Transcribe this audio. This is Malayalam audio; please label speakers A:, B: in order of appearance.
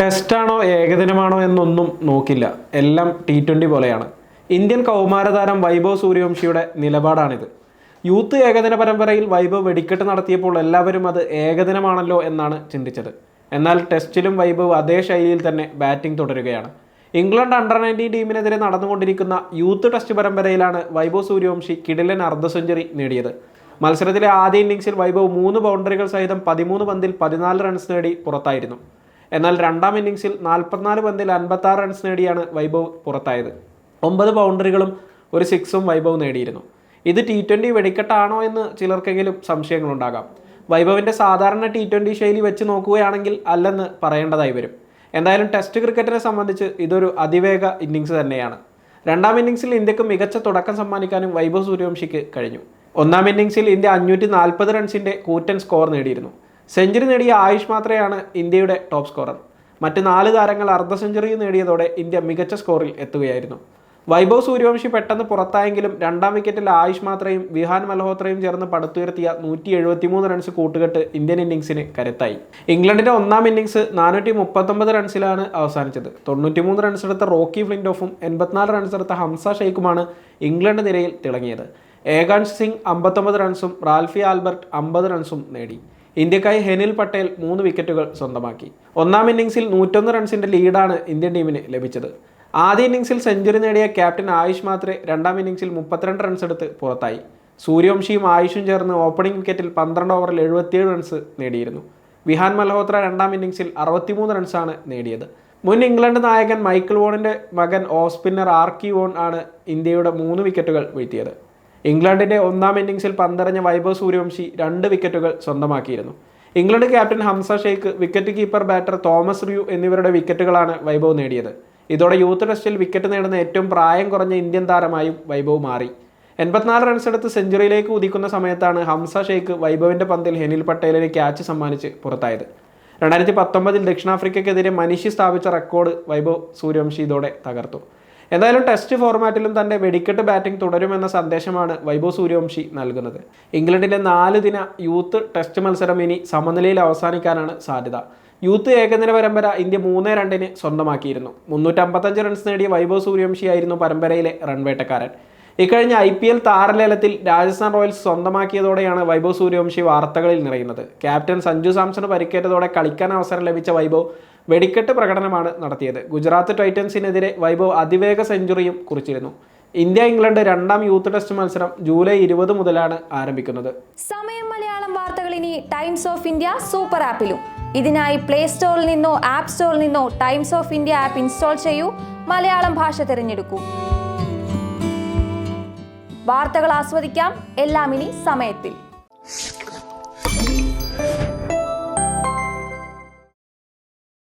A: ടെസ്റ്റാണോ ഏകദിനമാണോ എന്നൊന്നും നോക്കില്ല. എല്ലാം ടി ട്വന്റി പോലെയാണ്. ഇന്ത്യൻ കൗമാരതാരം വൈഭവ് സൂര്യവംശിയുടെ നിലപാടാണിത്. യൂത്ത് ഏകദിന പരമ്പരയിൽ വൈഭവ് വെടിക്കെട്ട് നടത്തിയപ്പോൾ എല്ലാവരും അത് ഏകദിനമാണല്ലോ എന്നാണ് ചിന്തിച്ചത്. എന്നാൽ ടെസ്റ്റിലും വൈഭവ് അതേ ശൈലിയിൽ തന്നെ ബാറ്റിംഗ് തുടരുകയാണ്. ഇംഗ്ലണ്ട് അണ്ടർ നയന്റീൻ ടീമിനെതിരെ നടന്നുകൊണ്ടിരിക്കുന്ന യൂത്ത് ടെസ്റ്റ് പരമ്പരയിലാണ് വൈഭവ് സൂര്യവംശി കിടിലൻ അർദ്ധ സെഞ്ചുറി നേടിയത്. മത്സരത്തിലെ ആദ്യ ഇന്നിംഗ്സിൽ വൈഭവ് മൂന്ന് ബൗണ്ടറികൾ സഹിതം പതിമൂന്ന് പന്തിൽ പതിനാല് റൺസ് നേടി പുറത്തായിരുന്നു. എന്നാൽ രണ്ടാം ഇന്നിങ്സിൽ നാൽപ്പത്തിനാല് പന്തിൽ അൻപത്താറ് റൺസ് നേടിയാണ് വൈഭവ് പുറത്തായത്. ഒമ്പത് ബൗണ്ടറികളും ഒരു സിക്സും വൈഭവ് നേടിയിരുന്നു. ഇത് ടി ട്വന്റി വെടിക്കെട്ടാണോ എന്ന് ചിലർക്കെങ്കിലും സംശയങ്ങളുണ്ടാകാം. വൈഭവിന്റെ സാധാരണ ടി ട്വന്റി ശൈലി വെച്ച് നോക്കുകയാണെങ്കിൽ അല്ലെന്ന് പറയേണ്ടതായി വരും. എന്തായാലും ടെസ്റ്റ് ക്രിക്കറ്റിനെ സംബന്ധിച്ച് ഇതൊരു അതിവേഗ ഇന്നിങ്സ് തന്നെയാണ്. രണ്ടാം ഇന്നിങ്സിൽ ഇന്ത്യയ്ക്ക് മികച്ച തുടക്കം സമ്മാനിക്കാനും വൈഭവ് സൂര്യവംശിക്ക് കഴിഞ്ഞു. ഒന്നാം ഇന്നിങ്സിൽ ഇന്ത്യ അഞ്ഞൂറ്റി നാൽപ്പത് റൺസിന്റെ കൂറ്റൻ സ്കോർ നേടിയിരുന്നു. സെഞ്ചുറി നേടിയ ആയുഷ് മാത്രയാണ് ഇന്ത്യയുടെ ടോപ്പ് സ്കോറർ. മറ്റ് നാല് താരങ്ങൾ അർദ്ധ സെഞ്ചുറി നേടിയതോടെ ഇന്ത്യ മികച്ച സ്കോറിൽ എത്തുകയായിരുന്നു. വൈഭവ് സൂര്യവംശി പെട്ടെന്ന് പുറത്തായെങ്കിലും രണ്ടാം വിക്കറ്റിൽ ആയുഷ് മാത്രയും വിഹാൻ മൽഹോത്രയും ചേർന്ന് പടുത്തുയർത്തിയ നൂറ്റി എഴുപത്തിമൂന്ന് റൺസ് കൂട്ടുകെട്ട് ഇന്ത്യൻ ഇന്നിംഗ്സിന് കരുത്തായി. ഇംഗ്ലണ്ടിന്റെ ഒന്നാം ഇന്നിംഗ്സ് നാനൂറ്റി മുപ്പത്തൊമ്പത് റൺസിലാണ് അവസാനിച്ചത്. തൊണ്ണൂറ്റിമൂന്ന് റൺസ് എടുത്ത റോക്കി ഫ്ലിൻഡോഫും എൺപത്തിനാല് റൺസ് എടുത്ത ഹംസ ഷെയ്ഖുമാണ് ഇംഗ്ലണ്ട് നിരയിൽ തിളങ്ങിയത്. ഏകാൻഷ് സിംഗ് അമ്പത്തൊമ്പത് റൺസും റാൽഫി ആൽബർട്ട് അമ്പത് റൺസും നേടി. ഇന്ത്യക്കായി ഹെനിൽ പട്ടേൽ മൂന്ന് വിക്കറ്റുകൾ സ്വന്തമാക്കി. ഒന്നാം ഇന്നിംഗ്സിൽ നൂറ്റൊന്ന് റൺസിന്റെ ലീഡാണ് ഇന്ത്യൻ ടീമിന് ലഭിച്ചത്. ആദ്യ ഇന്നിംഗ്സിൽ സെഞ്ചുറി നേടിയ ക്യാപ്റ്റൻ ആയുഷ് മാത്രേ രണ്ടാം ഇന്നിംഗ്സിൽ മുപ്പത്തിരണ്ട് റൺസ് എടുത്ത് പുറത്തായി. സൂര്യവംശിയും ആയുഷും ചേർന്ന് ഓപ്പണിംഗ് വിക്കറ്റിൽ പന്ത്രണ്ട് ഓവറിൽ എഴുപത്തിയേഴ് റൺസ് നേടിയിരുന്നു. വിഹാൻ മൽഹോത്ര രണ്ടാം ഇന്നിംഗ്സിൽ അറുപത്തിമൂന്ന് റൺസാണ് നേടിയത്. മുൻ ഇംഗ്ലണ്ട് നായകൻ മൈക്കിൾ വോണിന്റെ മകൻ ഓഫ് സ്പിന്നർ ആർക്കി വോൺ ആണ് ഇന്ത്യയുടെ മൂന്ന് വിക്കറ്റുകൾ വീഴ്ത്തിയത്. ഇംഗ്ലണ്ടിന്റെ ഒന്നാം ഇന്നിംഗ്സിൽ പന്തെറിഞ്ഞ വൈഭവ് സൂര്യവംശി രണ്ട് വിക്കറ്റുകൾ സ്വന്തമാക്കിയിരുന്നു. England captain Hamza Shaikh wicket keeper batter Thomas Rew എന്നിവരുടെ വിക്കറ്റുകളാണ് വൈഭവ് നേടിയത്. ഇതോടെ യൂത്ത് ടെസ്റ്റിൽ വിക്കറ്റ് നേടുന്ന ഏറ്റവും പ്രായം കുറഞ്ഞ ഇന്ത്യൻ താരമായും വൈഭവ് മാറി. എൺപത്തിനാല് റൺസെടുത്ത് സെഞ്ചുറിയിലേക്ക് ഉദിക്കുന്ന സമയത്താണ് ഹംസ ഷെയ്ഖ് വൈഭവിന്റെ പന്തിൽ ഹെനിൽ പട്ടേലിന് ക്യാച്ച് സമ്മാനിച്ച് പുറത്തായത്. രണ്ടായിരത്തി പത്തൊമ്പതിൽ ദക്ഷിണാഫ്രിക്കയ്ക്കെതിരെ മനിഷി സ്ഥാപിച്ച റെക്കോർഡ് വൈഭവ് സൂര്യവംശി ഇതോടെ തകർത്തു. എന്തായാലും ടെസ്റ്റ് ഫോർമാറ്റിലും തന്റെ വെടിക്കെട്ട് ബാറ്റിംഗ് തുടരുമെന്ന സന്ദേശമാണ് വൈഭവ് സൂര്യവംശി നൽകുന്നത്. ഇംഗ്ലണ്ടിലെ നാല് ദിന യൂത്ത് ടെസ്റ്റ് മത്സരം ഇനി സമനിലയിൽ അവസാനിക്കാനാണ് സാധ്യത. യൂത്ത് ഏകദിന പരമ്പര ഇന്ത്യ മൂന്ന് രണ്ടിന് സ്വന്തമാക്കിയിരുന്നു. മുന്നൂറ്റമ്പത്തഞ്ച് റൺസ് നേടിയ വൈഭവ് സൂര്യവംശിയായിരുന്നു പരമ്പരയിലെ റൺവേട്ടക്കാരൻ ഇക്കഴിഞ്ഞ ഐ പി എൽ താരലേലത്തിൽ രാജസ്ഥാൻ റോയൽസ് സ്വന്തമാക്കിയതോടെയാണ് വൈഭവ് സൂര്യവംശി വാർത്തകളിൽ നിറയുന്നത്. ക്യാപ്റ്റൻ സഞ്ജു സാംസണ് പരിക്കേറ്റതോടെ കളിക്കാൻ അവസരം ലഭിച്ച വൈഭവ് വെടിക്കെട്ട് പ്രകടനമാണ് നടത്തിയത്. ഗുജറാത്ത് ടൈറ്റൻസിനെതിരെ വൈഭവ് അതിവേഗ സെഞ്ചുറിയും കുറിച്ചിരുന്നു. ഇന്ത്യ ഇംഗ്ലണ്ട് രണ്ടാം യൂത്ത് ടെസ്റ്റ് മത്സരം ജൂലൈ ഇരുപത് മുതലാണ് ആരംഭിക്കുന്നത്.
B: സമയം മലയാളം വാർത്തകൾ ഇനി ടൈംസ് ഓഫ് ഇന്ത്യ സൂപ്പർ ആപ്പിലും. ഇതിനായി പ്ലേ സ്റ്റോറിൽ നിന്നോ ആപ്പ് സ്റ്റോറിൽ നിന്നോ Times of India app install ചെയ്യൂ. മലയാളം ഭാഷ തിരഞ്ഞെടുക്കൂ. വാർത്തകൾ ആസ്വദിക്കാം. എല്ലാം ഇനി സമയത്തിൽ.